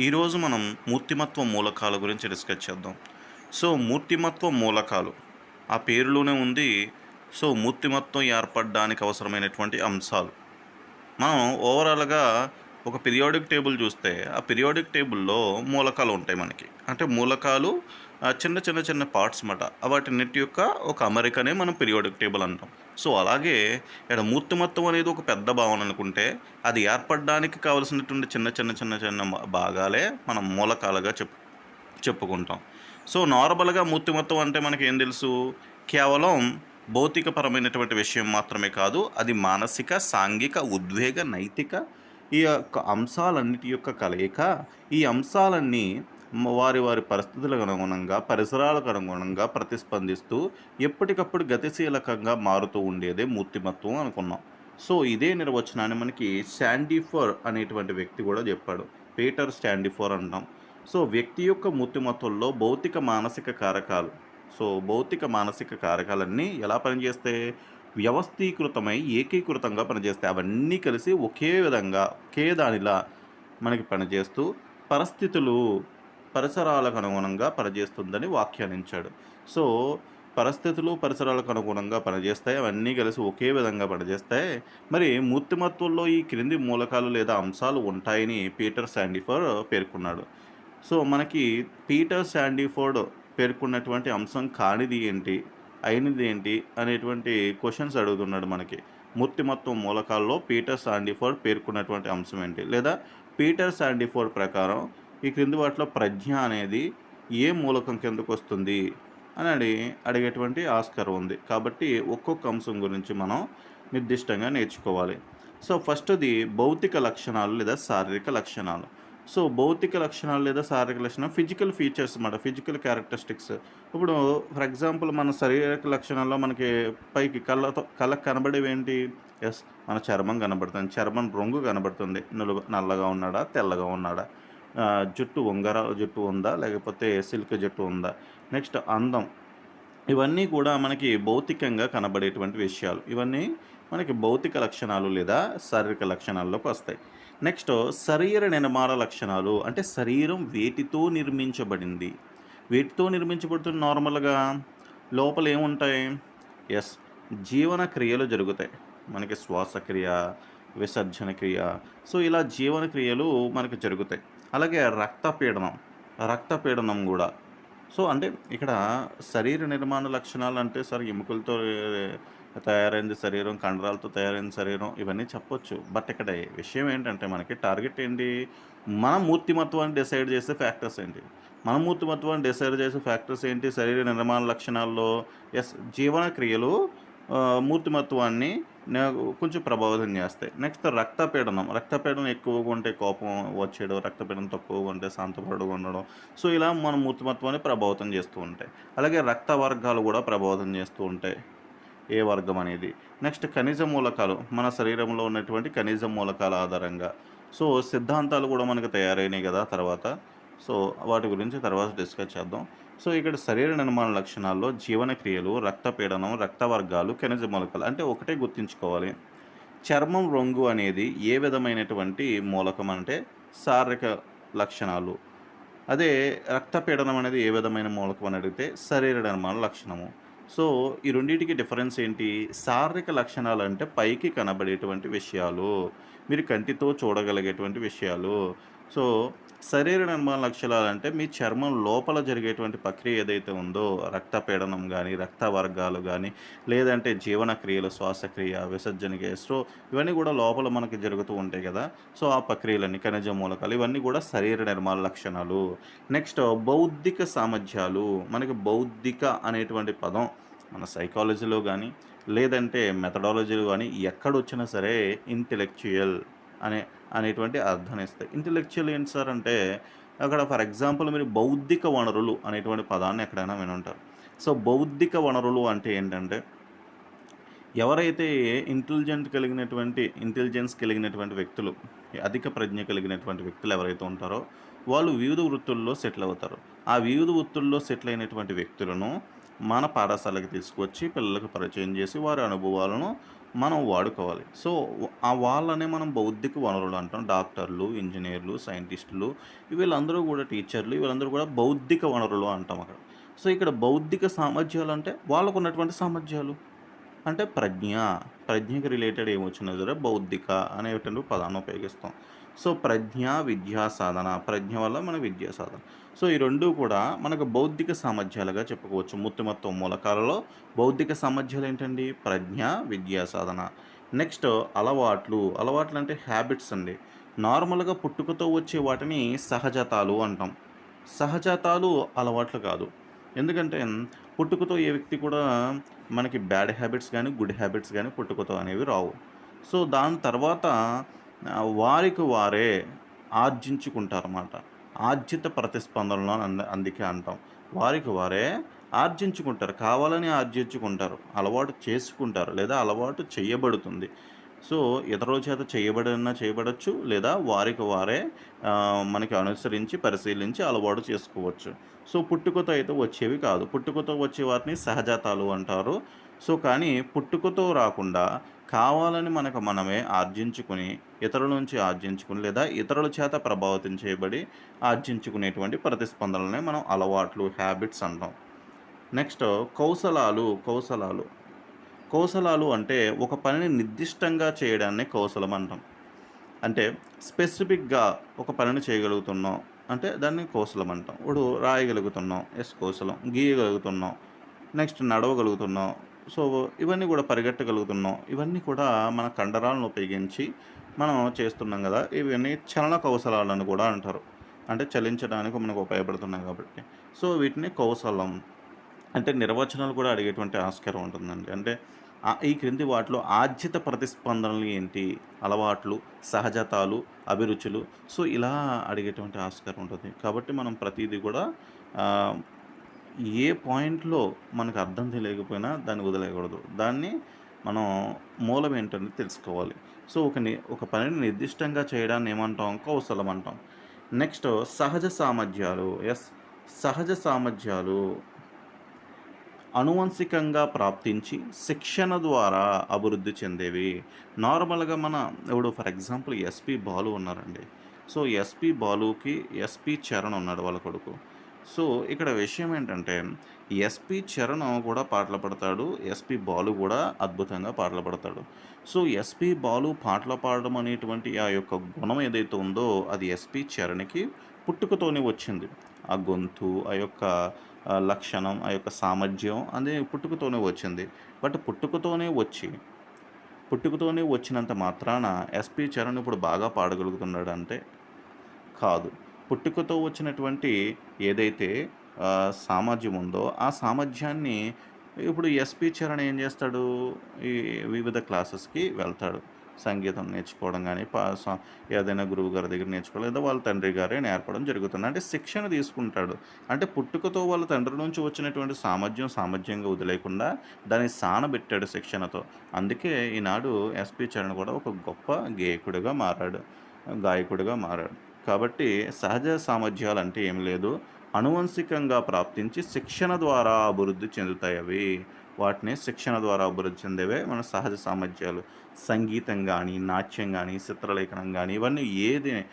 ఈరోజు మనం మూర్తిమత్వ మూలకాల గురించి డిస్కస్ చేద్దాం. సో మూర్తిమత్వ మూలకాలు ఆ పేరులోనే ఉంది. సో మూర్తిమత్వం ఏర్పడడానికి అవసరమైనటువంటి అంశాలు. మనం ఓవరాల్గా ఒక పిరియాడిక్ టేబుల్ చూస్తే ఆ పిరియాడిక్ టేబుల్లో మూలకాలు ఉంటాయి మనకి. అంటే మూలకాలు ఆ, చిన్న చిన్న చిన్న పార్ట్స్ అన్నమాట. వాటిన్నిటి యొక్క ఒక అమరికనే మనం పిరియాడిక్ టేబుల్ అంటాం. సో అలాగే ఇక్కడ మూర్తిమత్వం అనేది ఒక పెద్ద భావన అనుకుంటే అది ఏర్పడడానికి కావలసినటువంటి చిన్న చిన్న చిన్న చిన్న భాగాలే మనం మూలకాలుగా చెప్పు చెప్పుకుంటాం. సో నార్మల్గా మూర్తిమత్వం అంటే మనకి ఏం తెలుసు? కేవలం భౌతికపరమైనటువంటి విషయం మాత్రమే కాదు అది మానసిక సాంఘిక ఉద్వేగ నైతిక ఈ యొక్క అంశాలన్నిటి యొక్క కలయిక ఈ అంశాలన్నీ వారి వారి పరిస్థితులకు అనుగుణంగా పరిసరాలకు అనుగుణంగా ప్రతిస్పందిస్తూ ఎప్పటికప్పుడు గతిశీలకంగా మారుతూ ఉండేదే మూర్తిమత్వం అనుకున్నాం. సో ఇదే నిర్వచనాన్ని మనకి శాండిఫర్ అనేటువంటి వ్యక్తి కూడా చెప్పాడు. పీటర్ స్టాండిఫోర్ అంటాం. సో వ్యక్తి యొక్క మూర్తిమత్వంలో భౌతిక మానసిక కారకాలు సో భౌతిక మానసిక కారకాలన్నీ ఎలా పనిచేస్తే? వ్యవస్థీకృతమై ఏకీకృతంగా పనిచేస్తాయి. అవన్నీ కలిసి ఒకే విధంగా ఒకే దానిలా మనకి పనిచేస్తూ పరిస్థితులు పరిసరాలకు అనుగుణంగా పనిచేస్తుందని వ్యాఖ్యానించాడు. సో పరిస్థితులు పరిసరాలకు అనుగుణంగా పనిచేస్తాయి. అవన్నీ కలిసి ఒకే విధంగా పనిచేస్తాయి. మరి మూర్తిమత్వంలో ఈ క్రింది మూలకాలు లేదా అంశాలు ఉంటాయని పీటర్ శాండిఫర్ పేర్కొన్నాడు. సో మనకి పీటర్ శాండిఫోర్డ్ పేర్కొన్నటువంటి అంశం కానిది ఏంటి? అయినది ఏంటి? అనేటువంటి క్వశ్చన్స్ అడుగుతున్నాడు మనకి. మూర్తిమత్వం మూలకాల్లో పీటర్ శాండిఫోర్డ్ పేర్కొన్నటువంటి అంశం ఏంటి? లేదా పీటర్ శాండిఫోర్డ్ ప్రకారం ఈ క్రింది వాటిలో ప్రజ్ఞ అనేది ఏ మూలకం కిందకు వస్తుంది అని అడిగేటువంటి ఆస్కారం ఉంది. కాబట్టి ఒక్కొక్క అంశం గురించి మనం నిర్దిష్టంగా నేర్చుకోవాలి. సో ఫస్ట్ది భౌతిక లక్షణాలు లేదా శారీరక లక్షణాలు. సో భౌతిక లక్షణాలు లేదా శారీరక లక్షణాలు ఫిజికల్ ఫీచర్స్ అన్నమాట ఫిజికల్ క్యారెక్టరిస్టిక్స్. ఇప్పుడు ఫర్ ఎగ్జాంపుల్ మన శారీరక లక్షణాల్లో మనకి పైకి కళ్ళతో కళ్ళకు కనబడేవి ఏంటి ఎస్ మన చర్మం కనబడుతుంది చర్మం రంగు కనబడుతుంది. నలుగు నల్లగా ఉన్నాడా తెల్లగా ఉన్నాడా? జుట్టు ఉంగరాల జుట్టు ఉందా? లేకపోతే సిల్క్ జుట్టు ఉందా? నెక్స్ట్ అందం. ఇవన్నీ కూడా మనకి భౌతికంగా కనబడేటువంటి విషయాలు. ఇవన్నీ మనకి భౌతిక లక్షణాలు లేదా శారీరక లక్షణాల్లోకి వస్తాయి. నెక్స్ట్ శరీర నిర్మాణ లక్షణాలు అంటే శరీరం వేటితో నిర్మించబడింది? వేటితో నిర్మించబడుతుంది నార్మల్గా? లోపల ఏముంటాయి? ఎస్ జీవన క్రియలు జరుగుతాయి. మనకి శ్వాసక్రియ విసర్జన క్రియ. సో ఇలా జీవన క్రియలు మనకు జరుగుతాయి. అలాగే రక్తపీడనం రక్తపీడనం కూడా. సో అంటే ఇక్కడ శరీర నిర్మాణ లక్షణాలు అంటే సార్ ఎముకలతో తయారైంది శరీరం కండరాలతో తయారైన శరీరం ఇవన్నీ చెప్పొచ్చు. బట్ ఇక్కడ విషయం ఏంటంటే మనకి టార్గెట్ ఏంటి? మన మూర్తిమత్వాన్ని డిసైడ్ చేసే ఫ్యాక్టర్స్ ఏంటి? మన మూర్తిమత్వాన్ని డిసైడ్ చేసే ఫ్యాక్టర్స్ ఏంటి? శరీర నిర్మాణ లక్షణాల్లో? ఎస్ జీవన క్రియలు మూర్తిమత్వాన్ని కొంచెం ప్రభావితం చేస్తాయి. నెక్స్ట్ రక్తపీడనం. రక్తపీడనం ఎక్కువగా ఉంటే కోపం వచ్చేయడం రక్తపీడనం తక్కువగా ఉంటే శాంతపడుగా ఉండడం. సో ఇలా మన మూర్తిమత్వాన్ని ప్రభావితం చేస్తూ ఉంటాయి. అలాగే రక్త వర్గాలు కూడా ప్రభావితం చేస్తూ ఉంటాయి. ఏ వర్గం అనేది. నెక్స్ట్ ఖనిజ మూలకాలు. మన శరీరంలో ఉన్నటువంటి ఖనిజ మూలకాల ఆధారంగా. సో సిద్ధాంతాలు కూడా మనకు తయారైనాయి కదా తర్వాత. సో వాటి గురించి తర్వాత డిస్కస్ చేద్దాం. సో ఇక్కడ శరీర నిర్మాణ లక్షణాల్లో జీవన క్రియలు రక్తపీడనం రక్తవర్గాలు ఖనిజ మూలకాలు అంటే ఒకటే గుర్తుంచుకోవాలి. చర్మం రంగు అనేది ఏ విధమైనటువంటి మూలకం అంటే శారీరక లక్షణాలు. అదే రక్తపీడనం అనేది ఏ విధమైన మూలకం అని అడిగితే శరీర నిర్మాణ లక్షణము. సో ఈ రెండింటికి డిఫరెన్స్ ఏంటి? శారీరక లక్షణాలు అంటే పైకి కనబడేటువంటి విషయాలు మీరు కంటితో చూడగలిగేటువంటి విషయాలు సో శరీర నిర్మాణ లక్షణాలు అంటే మీ చర్మం లోపల జరిగేటువంటి ప్రక్రియ ఏదైతే ఉందో రక్తపీడనం కానీ రక్త వర్గాలు కానీ లేదంటే జీవన క్రియలు శ్వాసక్రియ విసర్జన సో ఇవన్నీ కూడా లోపల మనకి జరుగుతూ ఉంటాయి కదా. సో ఆ ప్రక్రియలన్నీ ఖనిజ మూలకాలు ఇవన్నీ కూడా శరీర నిర్మాణ లక్షణాలు. నెక్స్ట్ బౌద్ధిక సామర్థ్యాలు. మనకి బౌద్ధిక అనేటువంటి పదం మన సైకాలజీలో కానీ లేదంటే మెథడాలజీలో కానీ ఎక్కడొచ్చినా సరే ఇంటెలెక్చువల్ అనే అనేటువంటి అర్థాన్ని ఇస్తాయి. ఇంటెలెక్చువల్ ఏంటి సార్ అంటే అక్కడ ఫర్ ఎగ్జాంపుల్ మీరు బౌద్ధిక వనరులు అనేటువంటి పదాన్ని ఎక్కడైనా వినుంటారు. సో బౌద్ధిక వనరులు అంటే ఏంటంటే ఎవరైతే ఇంటెలిజెంట్ కలిగినటువంటి ఇంటెలిజెన్స్ కలిగినటువంటి వ్యక్తులు అధిక ప్రజ్ఞ కలిగినటువంటి వ్యక్తులు ఎవరైతే ఉంటారో వాళ్ళు వివిధ వృత్తుల్లో సెటిల్ అవుతారు. ఆ వివిధ వృత్తుల్లో సెటిల్ అయినటువంటి వ్యక్తులను మన పాఠశాలకు తీసుకొచ్చి పిల్లలకు పరిచయం చేసి వారి అనుభవాలను మనం వాడుకోవాలి. సో, ఆ వాళ్ళనే మనం బౌద్ధిక వనరులు అంటాం. డాక్టర్లు, ఇంజనీర్లు సైంటిస్టులు వీళ్ళందరూ కూడా టీచర్లు వీళ్ళందరూ కూడా బౌద్ధిక వనరులు అంటాం అక్కడ. సో, ఇక్కడ బౌద్ధిక సామర్థ్యాలు అంటే వాళ్ళకు ఉన్నటువంటి సామర్థ్యాలు. అంటే ప్రజ్ఞ. ప్రజ్ఞకి రిలేటెడ్ ఏమొచ్చినా సరే బౌద్ధిక అనేటువంటి పదాన్ని ఉపయోగిస్తాం. సో, ప్రజ్ఞ, విద్యా సాధన. ప్రజ్ఞ వల్ల మన విద్యా సాధన. సో, ఈ రెండు కూడా మనకు బౌద్ధిక సామర్థ్యాలుగా చెప్పుకోవచ్చు. మూర్తిమత్వ మూలకాలలో బౌద్ధిక సామర్థ్యాలు ఏంటండి ప్రజ్ఞ, విద్యా సాధన. నెక్స్ట్ అలవాట్లు. అలవాట్లు అంటే హ్యాబిట్స్ అండి. నార్మల్‌గా పుట్టుకతో వచ్చే వాటిని సహజతాలు అంటాం. సహజతాలు అలవాట్లు కాదు. ఎందుకంటే పుట్టుకతో ఏ వ్యక్తి కూడా మనకి బ్యాడ్ హ్యాబిట్స్ కానీ గుడ్ హ్యాబిట్స్ కానీ పుట్టుకతో అనేవి రావు. సో, దాని తర్వాత వారికి వారే ఆర్జించుకుంటారన్నమాట. ఆర్జిత ప్రతిస్పందనలు అంద అందుకే అంటాం. వారికి వారే ఆర్జించుకుంటారు. కావాలని ఆర్జించుకుంటారు. అలవాటు చేసుకుంటారు. లేదా అలవాటు చేయబడుతుంది. సో, ఇతరుల చేత చేయబడినా చేయబడచ్చు లేదా వారికి వారే మనకి అనుసరించి, పరిశీలించి అలవాటు చేసుకోవచ్చు. సో, పుట్టుకతో అయితే వచ్చేవి కాదు. పుట్టుకతో వచ్చే వాటిని సహజాతాలు అంటారు. సో, కానీ పుట్టుకతో రాకుండా కావాలని మనకు మనమే ఆర్జించుకొని, ఇతరుల నుంచి ఆర్జించుకొని లేదా ఇతరుల చేత ప్రభావితం చేయబడి ఆర్జించుకునేటువంటి ప్రతిస్పందనలనే మనం అలవాట్లు, హ్యాబిట్స్ అంటాం. నెక్స్ట్ కౌశలాలు. కౌశలాలు. కౌశలాలు అంటే ఒక పనిని నిర్దిష్టంగా చేయడాన్ని కౌశలం అంటాం. అంటే స్పెసిఫిక్‌గా ఒక పనిని చేయగలుగుతున్నాం. అంటే దాన్ని కౌశలం అంటాం. ఇప్పుడు రాయగలుగుతున్నాం. ఎస్ కౌశలం. గీయగలుగుతున్నాం. నెక్స్ట్ నడవగలుగుతున్నాం. సో, ఇవన్నీ కూడా పరిగెట్టగలుగుతున్నాం. ఇవన్నీ కూడా మన కండరాలను ఉపయోగించి మనం చేస్తున్నాం కదా ఇవన్నీ చలన కౌశలాలను కూడా అంటారు. అంటే చలించడానికి మనకు ఉపయోగపడుతున్నాయి కాబట్టి. సో, వీటిని కౌశలం అంటే నిర్వచనాలు కూడా అడిగేటువంటి ఆస్కారం ఉంటుందండి. అంటే ఈ క్రింది వాటిలో ఆర్జిత ప్రతిస్పందనలు ఏంటి? అలవాట్లు, సహజతాలు, అభిరుచులు. సో, ఇలా అడిగేటువంటి ఆస్కారం ఉంటుంది కాబట్టి మనం ప్రతిదీ కూడా ఏ పాయింట్‌లో మనకు అర్థం తెలియకపోయినా దాన్ని వదిలేయకూడదు. దాన్ని మనం మూలం ఏంటనేది తెలుసుకోవాలి. సో, ఒక ఒక పనిని నిర్దిష్టంగా చేయడాన్ని ఏమంటాం? కౌశలం అంటాం. నెక్స్ట్ సహజ సామర్థ్యాలు. ఎస్ సహజ సామర్థ్యాలు అనువంశికంగా ప్రాప్తించి శిక్షణ ద్వారా అభివృద్ధి చెందేవి. నార్మల్‌గా మన ఇప్పుడు ఫర్ ఎగ్జాంపుల్ ఎస్పి బాలు ఉన్నారండి. సో, ఎస్పి బాలుకి ఎస్పి చరణ్ ఉన్నాడు వాళ్ళ కొడుకు. సో, ఇక్కడ విషయం ఏంటంటే ఎస్పి చరణ్ కూడా పాటలు పడతాడు ఎస్పి బాలు కూడా అద్భుతంగా పాటలు పాడతాడు. సో, ఎస్పి బాలు పాటలు పాడడం అనేటువంటి ఆ యొక్క గుణం ఏదైతే ఉందో అది ఎస్పి చరణ్‌కి పుట్టుకతోనే వచ్చింది. ఆ గొంతు, ఆ యొక్క లక్షణం, ఆ యొక్క సామర్థ్యం అనేది పుట్టుకతోనే వచ్చింది. బట్ పుట్టుకతోనే వచ్చి, పుట్టుకతోనే వచ్చినంత మాత్రాన ఎస్పి చరణ్ ఇప్పుడు బాగా పాడగలుగుతున్నాడంటే కాదు. పుట్టుకతో వచ్చినటువంటి ఏదైతే సామర్థ్యం ఉందో ఆ సామర్థ్యాన్ని ఇప్పుడు ఎస్పి చరణ్ ఏం చేస్తాడు? ఈ వివిధ క్లాసెస్‌కి వెళ్తాడు. సంగీతం నేర్చుకోవడం కానీ పా ఏదైనా గురువు గారి దగ్గర నేర్చుకోవడం లేదా వాళ్ళ తండ్రి గారే నేర్పడం జరుగుతుంది. అంటే శిక్షణ తీసుకుంటాడు. అంటే పుట్టుకతో వాళ్ళ తండ్రి నుంచి వచ్చినటువంటి సామర్థ్యం సామర్థ్యంగా వదిలేకుండా దాన్ని సానబెట్టాడు శిక్షణతో. అందుకే ఈనాడు ఎస్పి చరణ్ కూడా ఒక గొప్ప గేయకుడిగా మారాడు. గాయకుడిగా మారాడు. కాబట్టి సహజ సామర్థ్యాలు అంటే ఏం లేదు. అనువంశికంగా ప్రాప్తించి శిక్షణ ద్వారా అభివృద్ధి చెందుతాయి అవి వాటిని శిక్షణ ద్వారా అభివృద్ధి చెందేవే మన సహజ సామర్థ్యాలు. సంగీతం కానీ నాట్యం కానీ చిత్రలేఖనం కానీ ఇవన్నీ ఏది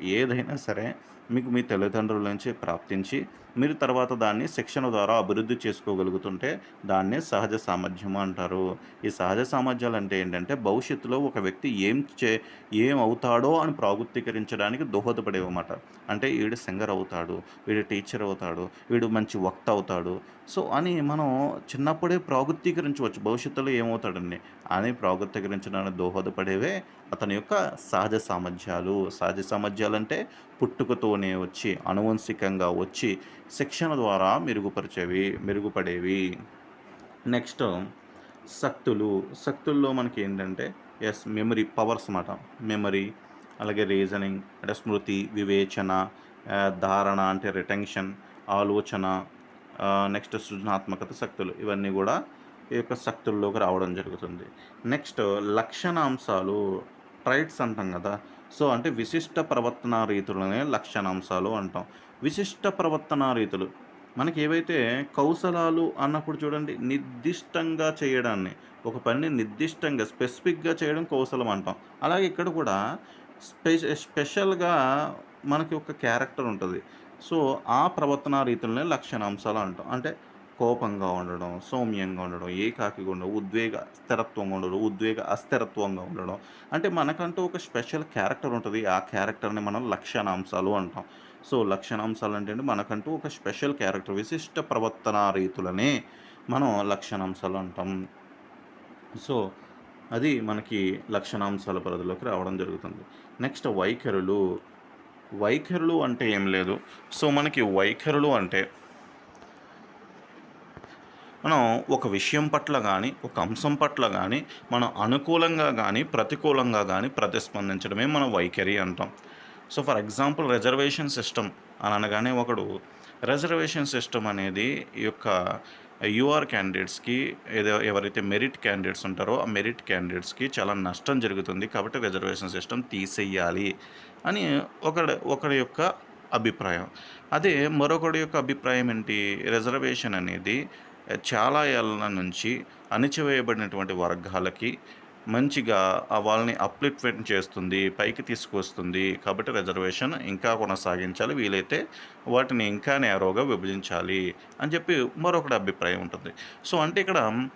ఏదైనా సరే మీకు మీ తల్లిదండ్రుల నుంచి ప్రాప్తించి మీరు తర్వాత దాన్ని శిక్షణ ద్వారా అభివృద్ధి చేసుకోగలుగుతుంటే దాన్నే సహజ సామర్థ్యం అంటారు. ఈ సహజ సామర్థ్యాలంటే ఏంటంటే భవిష్యత్తులో ఒక వ్యక్తి ఏం చే ఏం అవుతాడో అని ప్రాగుప్తీకరించడానికి దోహదపడేవన్నమాట. అంటే వీడు సింగర్ అవుతాడు. వీడు టీచర్ అవుతాడు. వీడు మంచి వక్త అవుతాడు. సో, అని మనం చిన్నప్పుడే ప్రాగుప్తీకరించవచ్చు. భవిష్యత్తులో ఏమవుతాడని అని ప్రాగుప్తీకరించడానికి దోహదపడేవే అతని యొక్క సహజ సామర్థ్యాలు. సహజ సామర్థ్యాలంటే పుట్టుకతోనే వచ్చి, అనువంశికంగా వచ్చి శిక్షణ ద్వారా మెరుగుపరిచేవి, మెరుగుపడేవి. నెక్స్ట్ శక్తులు. శక్తుల్లో మనకి ఏంటంటే ఎస్ మెమరీ పవర్స్ అన్నమాట మెమరీ అలాగే రీజనింగ్ అంటే స్మృతి, వివేచన, ధారణ అంటే రిటెన్షన్, ఆలోచన నెక్స్ట్ సృజనాత్మకత శక్తులు. ఇవన్నీ కూడా ఈ యొక్క శక్తుల్లోకి రావడం జరుగుతుంది. నెక్స్ట్ లక్షణాంశాలు ట్రైట్స్ అంటాం కదా సో, అంటే విశిష్ట ప్రవర్తన రీతులనే లక్షణాంశాలు అంటాం. విశిష్ట ప్రవర్తన రీతులు మనకి ఏవైతే కౌశలాలు అన్నప్పుడు చూడండి నిర్దిష్టంగా చేయడాన్ని ఒక పనిని నిర్దిష్టంగా స్పెసిఫిక్‌గా చేయడం కౌశలం అంటాం. అలాగే ఇక్కడ కూడా స్పె స్పెషల్‌గా మనకి ఒక క్యారెక్టర్ ఉంటుంది సో, ఆ ప్రవర్తన రీతులనే లక్షణాంశాలు అంటాం. అంటే కోపంగా ఉండడం, సౌమ్యంగా ఉండడం, ఏకాకిగా ఉండడం, ఉద్వేగ స్థిరత్వంగా ఉండడం, ఉద్వేగ అస్థిరత్వంగా ఉండడం. అంటే మనకంటూ ఒక స్పెషల్ క్యారెక్టర్ ఉంటుంది ఆ క్యారెక్టర్‌ని మనం లక్షణాంశాలు అంటాం. సో, లక్షణాంశాలు అంటే మనకంటూ ఒక స్పెషల్ క్యారెక్టర్ విశిష్ట ప్రవర్తన రీతులనే మనం లక్షణాంశాలు అంటాం. సో, అది మనకి లక్షణాంశాల పరిధిలోకి రావడం జరుగుతుంది. నెక్స్ట్ వైఖరులు. వైఖరులు అంటే ఏం లేదు. సో, మనకి వైఖరులు అంటే మనం ఒక విషయం పట్ల కానీ ఒక అంశం పట్ల కానీ మనం అనుకూలంగా కానీ ప్రతికూలంగా కానీ ప్రతిస్పందించడమే మన వైఖరి అంటాం. So, for example reservation system అని అనగానే ఒకడు రిజర్వేషన్ సిస్టమ్ అనేది ఈ యొక్క యూఆర్ క్యాండిడేట్స్‌కి ఏదో ఎవరైతే మెరిట్ క్యాండిడేట్స్ ఉంటారో, ఆ మెరిట్ క్యాండిడేట్స్‌కి చాలా నష్టం జరుగుతుంది. కాబట్టి రిజర్వేషన్ సిస్టమ్ తీసేయాలి అని ఒకడు ఒకడి యొక్క అభిప్రాయం. అదే మరొకడి యొక్క అభిప్రాయం ఏంటి? రిజర్వేషన్ అనేది చాలా ఏళ్ళ నుంచి అణిచివేయబడినటువంటి వర్గాలకి మంచిగా వాళ్ళని అప్లిఫ్ట్ చేస్తుంది. పైకి తీసుకొస్తుంది. కాబట్టి రిజర్వేషన్ ఇంకా కొనసాగించాలి. వీలైతే వాటిని ఇంకా నేరోగా విభజించాలి అని చెప్పి మరొకటి అభిప్రాయం ఉంటుంది. సో, అంటే ఇక్కడ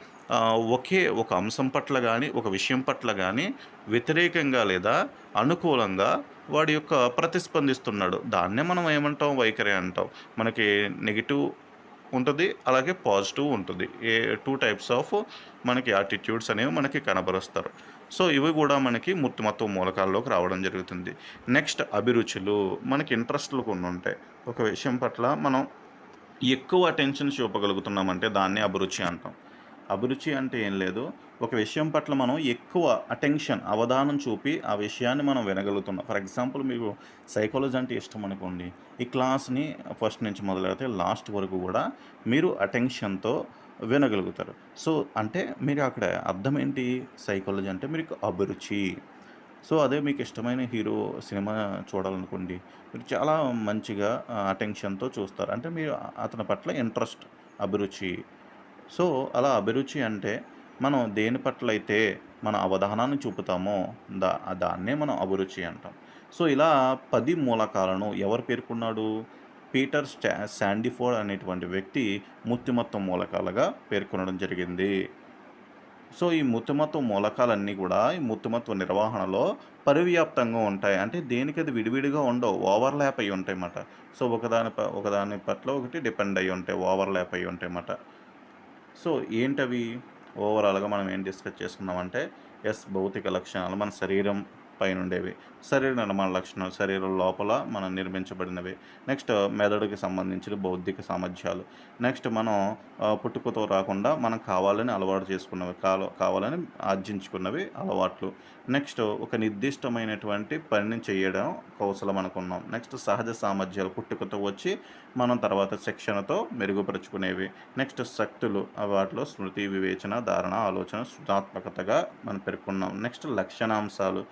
ఒకే ఒక అంశం పట్ల కానీ ఒక విషయం పట్ల కానీ వ్యతిరేకంగా లేదా అనుకూలంగా వాడి యొక్క ప్రతిస్పందిస్తున్నాడు. దాన్నే మనం ఏమంటాం? వైఖరి అంటాం. మనకి నెగిటివ్ ఉంటుంది అలాగే పాజిటివ్ ఉంటుంది ఏ టూ టైప్స్ ఆఫ్ మనకి యాటిట్యూడ్స్ అనేవి మనకి కనబరుస్తారు. సో, ఇవి కూడా మనకి మూర్తిమత్వ మూలకాల్లోకి రావడం జరుగుతుంది. నెక్స్ట్ అభిరుచులు. మనకి ఇంట్రెస్ట్‌లు కొన్ని ఉంటాయి ఒక విషయం పట్ల మనం ఎక్కువ అటెన్షన్ చూపగలుగుతున్నామంటే దాన్నే అభిరుచి అంటాం. అభిరుచి అంటే ఏం లేదు. ఒక విషయం పట్ల మనం ఎక్కువ అటెన్షన్, అవధానం చూపి ఆ విషయాన్ని మనం వినగలుగుతున్నాం. ఫర్ ఎగ్జాంపుల్ మీకు సైకాలజీ అంటే ఇష్టం అనుకోండి. ఈ క్లాస్‌ని ఫస్ట్ నుంచి మొదలెడితే లాస్ట్ వరకు కూడా మీరు అటెన్షన్‌తో వినగలుగుతారు. సో, అంటే మీరు అక్కడ అర్థం ఏంటి? సైకాలజీ అంటే మీకు అభిరుచి. సో, అదే మీకు ఇష్టమైన హీరో సినిమా చూడాలనుకోండి. మీరు చాలా మంచిగా అటెన్షన్‌తో చూస్తారు. అంటే మీరు అతని పట్ల ఇంట్రెస్ట్, అభిరుచి. సో, అలా అభిరుచి అంటే మనం దేని పట్లయితే మన అవధానాన్ని చూపుతామో దా దాన్నే మనం అభిరుచి అంటాం. సో, ఇలా పది మూలకాలను ఎవరు పేర్కొన్నాడు? పీటర్ స్టా శాండిఫోర్డ్ అనేటువంటి వ్యక్తి మూర్తిమత్వ మూలకాలుగా పేర్కొనడం జరిగింది. సో, ఈ మూర్తిమత్వ మూలకాలన్నీ కూడా ఈ మూర్తిమత్వ నిర్వహణలో పరివ్యాప్తంగా ఉంటాయి. అంటే దేనికి అది విడివిడిగా ఉండవు. ఓవర్‌లాప్ అయ్యి ఉంటాయన్నమాట. సో, ఒకదాని ప ఒకదాని పట్ల ఒకటి డిపెండ్ అయ్యి ఉంటాయి. ఓవర్‌లాప్ అయ్యి ఉంటాయన్నమాట. సో, ఏంటవి? ఓవరాల్‌గా మనం ఏం డిస్కస్ చేసుకున్నామంటే ఎస్ భౌతిక లక్షణాలు మన శరీరం పైనుండేవి. శరీర నిర్మాణ లక్షణాలు శరీరం లోపల మనం నిర్మించబడినవి. నెక్స్ట్ మెదడుకి సంబంధించిన బౌద్ధిక సామర్థ్యాలు. నెక్స్ట్ మనం పుట్టుకతో రాకుండా మనం కావాలని అలవాటు చేసుకున్నవి. కాల కావాలని ఆర్జించుకున్నవి అలవాట్లు. నెక్స్ట్ ఒక నిర్దిష్టమైనటువంటి పనిని చేయడం కౌశలం అనుకున్నాం. నెక్స్ట్ సహజ సామర్థ్యాలు పుట్టుకతో వచ్చి మనం తర్వాత శిక్షణతో మెరుగుపరుచుకునేవి. నెక్స్ట్ శక్తులు వాటిలో స్మృతి, వివేచన, ధారణ, ఆలోచన, సృజనాత్మకతగా మనం పేర్కొన్నాం. నెక్స్ట్ లక్షణాంశాలు.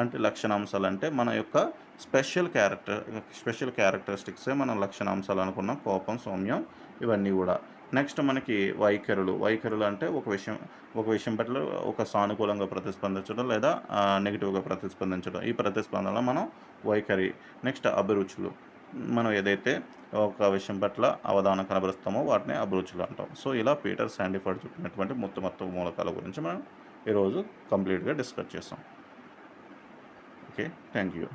అంటే లక్షణాంశాలు అంటే మన యొక్క స్పెషల్ క్యారెక్టర్ స్పెషల్ క్యారెక్టరిస్టిక్సే మనం లక్షణాంశాలు అనుకున్నాం. కోపం, సౌమ్యం ఇవన్నీ కూడా నెక్స్ట్ మనకి వైఖరులు. వైఖరులు అంటే ఒక విషయం ఒక విషయం పట్ల ఒక సానుకూలంగా ప్రతిస్పందించడం లేదా నెగిటివ్గా ప్రతిస్పందించడం. ఈ ప్రతిస్పందనలో మనం వైఖరి. నెక్స్ట్ అభిరుచులు. మనం ఏదైతే ఒక విషయం పట్ల అవధానం కనబరుస్తామో వాటిని అభిరుచులు అంటాం. సో, ఇలా పీటర్ శాండిఫర్డ్ చెప్పినటువంటి మొత్తం మూలకాల గురించి మనం ఈరోజు కంప్లీట్‌గా డిస్కస్ చేస్తాం ഓക്കെ താങ്ക് യു.